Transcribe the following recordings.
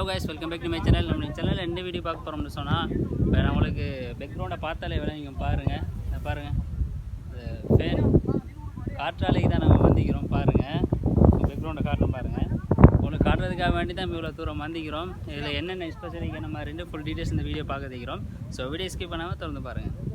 Hello guys welcome back to my channel நம்ம சேனலில் என்ன வீடியோ பார்க்க போகிறோம்னு சொன்னால் இப்போ நான் உங்களுக்கு பேக்ரவுண்டை பார்த்தாலே வேலை நீங்கள் பாருங்கள் பாருங்கள் இந்த ஃபேன் காற்றாலைக்கு தான் நம்ம வந்திக்கிறோம் பாருங்கள் பேக்ரவுண்டை காட்டுறோம் பாருங்கள் உங்களுக்கு காட்டுறதுக்காக வேண்டி தான் இவ்வளோ தூரம் வந்திக்கிறோம் இதில் என்னென்ன ஸ்பெஷலிங்க நம்ம ரெண்டு ஃபுல் டீட்டெயில்ஸ் இந்த வீடியோ பார்க்க வைக்கிறோம் ஸோ வீடியோ ஸ்கிப் பண்ணாமல் திறந்து பாருங்கள்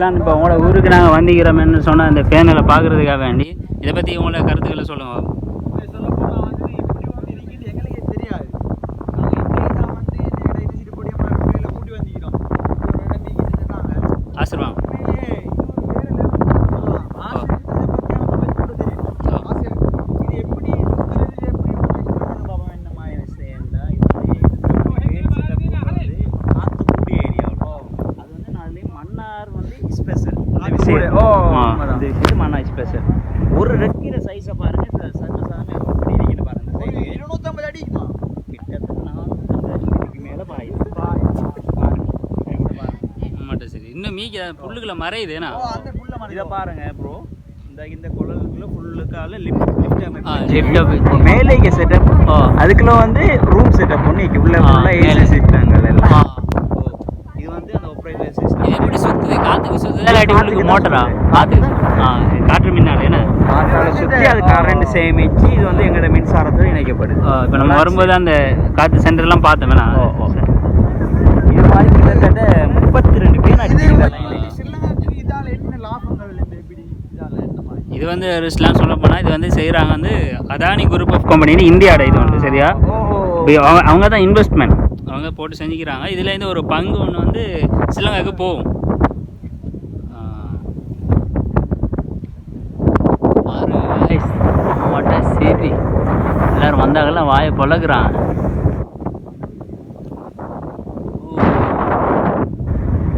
இஸ்லாம் இப்போ உங்களோட ஊருக்கு நாங்கள் வந்திக்கிறோம்னு சொன்னால் இந்த பேனலை பார்க்குறதுக்காக வேண்டி இதை பற்றி உங்களோட கருத்துக்களை சொல்லுங்கள் சொல்லப்போனா வந்து இப்படி வந்து இருக்குது எங்களுக்கே தெரியாது. நாங்க இப்படியே தான் வந்து எங்களோட யூனிவர்சிட்டி பொடியம்மா பிள்ளைகளை கூட்டி வந்திக்கிறோம். ஒரு நம்பிக்கை செஞ்சுட்டாங்க. ஆசிர்வாம் உண்மையிலே இன்னொரு வேற level. ஆ, ஆசிரியர் இதை பத்தி அவங்களுக்கு கூட தெரியும். ஆசிரியர், இது எப்படி சுத்துறது, இது எப்படி பண்ணுறது பாப்போம் என்ன மாதிரி செய்யண்டா. இது வந்து வேல் செட்டப் வந்து ஆத்துக்குடி ஏரியாவில். அது வந்து நான் அதுலயும் மன்னார் வந்து ஸ்பெஷல் இது ஸ்பெஷல் ஒரு ரெக்கிற சைஸை பாருங்க. சார் சர்வசாதாரண எப்படி இருக்குது பாருங்க. இருநூத்தம்பது அடிக்குமா கிட்டத்தட்ட நானூற்றம்பது மேலே பாயுது சரி. இன்னும் மீக்க புல்லுக்குள்ள மறையுது. ஏன்னா? இதை பாருங்க ப்ரோ இந்த இந்த குழலுக்குள்ள ஃபுல்லுக்கால லிஃப்ட் லிஃப்ட் மேலே செட்டப். அதுக்குள்ள வந்து ரூம் செட்டப் பண்ணி உள்ள ஃபுல்லாக. ஏசி சிஸ்டங்கள் ஆ. எல்லாம் ஓ. இது வந்து அந்த ஆப்ரேட்டர் இது சிஸ்டம் எப்படி சுத்துது இல்லாட்டி உள்ளுக்கு மோட்டரா? காற்று மின்னால என்ன? காற்றால சுற்றி அது கரண்ட் சேமிச்சு இது வந்து எங்களோட மின்சாரத்தோடு இணைக்கப்படுது. இப்போ நம்ம வரும்போது அந்த காற்று சென்டர்லாம் பார்த்தோம் வேணா ஓ, ஓ. இது மாதிரி கிட்டத்தட்ட முப்பத்தி ரெண்டு பேர் இது வந்து ரிஸ்ட்லாம் சொல்ல போனால் இது வந்து செய்கிறாங்க வந்து அதானி குரூப் ஆஃப் கம்பெனின்னு இந்தியாவோட இது வந்து சரியா? அவங்க தான் இன்வெஸ்ட்மெண்ட் அவங்க போட்டு செஞ்சுக்கிறாங்க. இதுலேருந்து ஒரு பங்கு ஒன்று வந்து ஸ்ரீலங்காவுக்கு போகும் ஆ. பாரு guys, மொட்டை சிபி எல்லாரும் வந்தாங்கலாம் வாயை பழகுறான்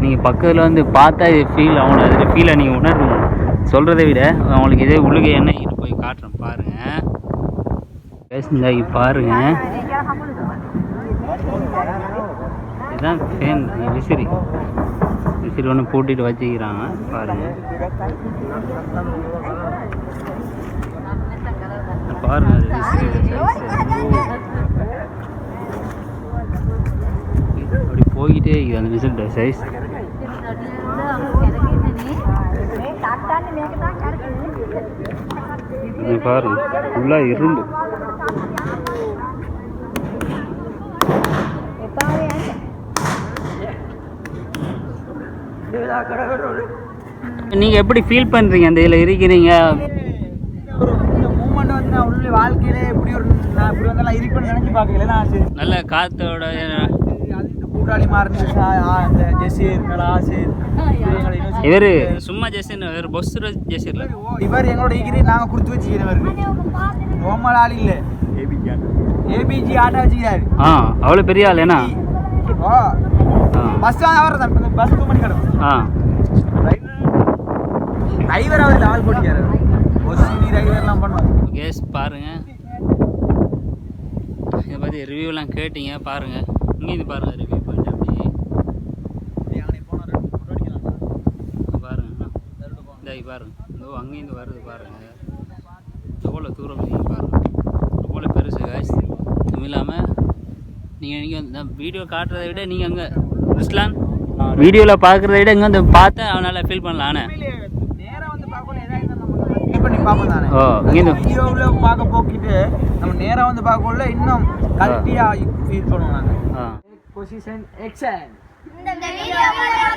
நீங்கள் பக்கத்தில் வந்து பார்த்தா இது ஃபீல் அவனை அதில் ஃபீலை நீங்கள் உணர்வு சொல்கிறத விட அவங்களுக்கு இதே உள்ளுக என்ன? இரு போய் காட்டுறேன் பாருங்கள் பேசுந்தாகி பாருங்க. இதுதான் ஃபேன் விசிறி. விசிறி ஒன்று பூட்டிட்டு வச்சுக்கிறாங்க பாருங்க. விசிறி அப்படி போய்கிட்டே அந்த விசிறியோட சைஸ். பாருங்க ஃபுல்லாக இரும்பு. நீங்கள் எப்படி ஃபீல் பண்ணுறீங்க அந்த இதில் இருக்கிறீங்க? வாழ்க்கையில எப்படி ஒரு நான் இப்படி வந்தெல்லாம் இருப்பேன்னு நினைச்சு பார்க்கல. நான் சரி நல்ல இந்த கூட்டாளி மாறினது அந்த ஜெசீர் நலாசீர் இவர் சும்மா ஜெசின் இவர் பொஸ்ரு ஜெசிரில் இவர் எங்களோட டிகிரி நாங்க கொடுத்து வச்சுக்கிறவர் நோமல் ஆள் இல்ல. ஏபிஜி ஆட்டோ. வச்சுக்கிறாரு. ஆ அவ்வளோ பெரிய ஆள் என்ன? ஓ பஸ் அவர் தான் பஸ் டூ மணி கிடக்கும் ஆ. டிரைவர் அவர் ஆள் பஸ் பண்ணுவாங்க கேஸ் பாருங்க. இதை பற்றி ரிவ்யூலாம் கேட்டீங்க பாருங்க. இங்கேருந்து பாருங்க ரிவ்யூ பண்ணிட்டு அப்படியே. இங்க பாருங்க. இந்த பாருங்க. இதோ அங்கேருந்து வருது பாருங்க. எவ்வளோ தூரம் நீங்கள் பாருங்க. எவ்வளோ பெருசு காய்ஸ் அதுவும் இல்லாமல் நீங்கள் நீங்கள் இந்த வீடியோ காட்டுறதை விட நீங்கள் அங்கே ருஸ்லான் வீடியோவில் பார்க்குறத விட இங்கே வந்து பார்த்தா அவனால் ஃபீல் பண்ணலாம் பார்ப்போம் தானே வீடியோவில் பார்க்க போக்கிட்டு நம்ம நேரா வந்து பார்க்கல இன்னும் கல்ட்டியா ஃபீல் பண்ணுவோம் நாங்கள் பொசிஷன் எக்ஸன் இந்த வீடியோ மறக்காம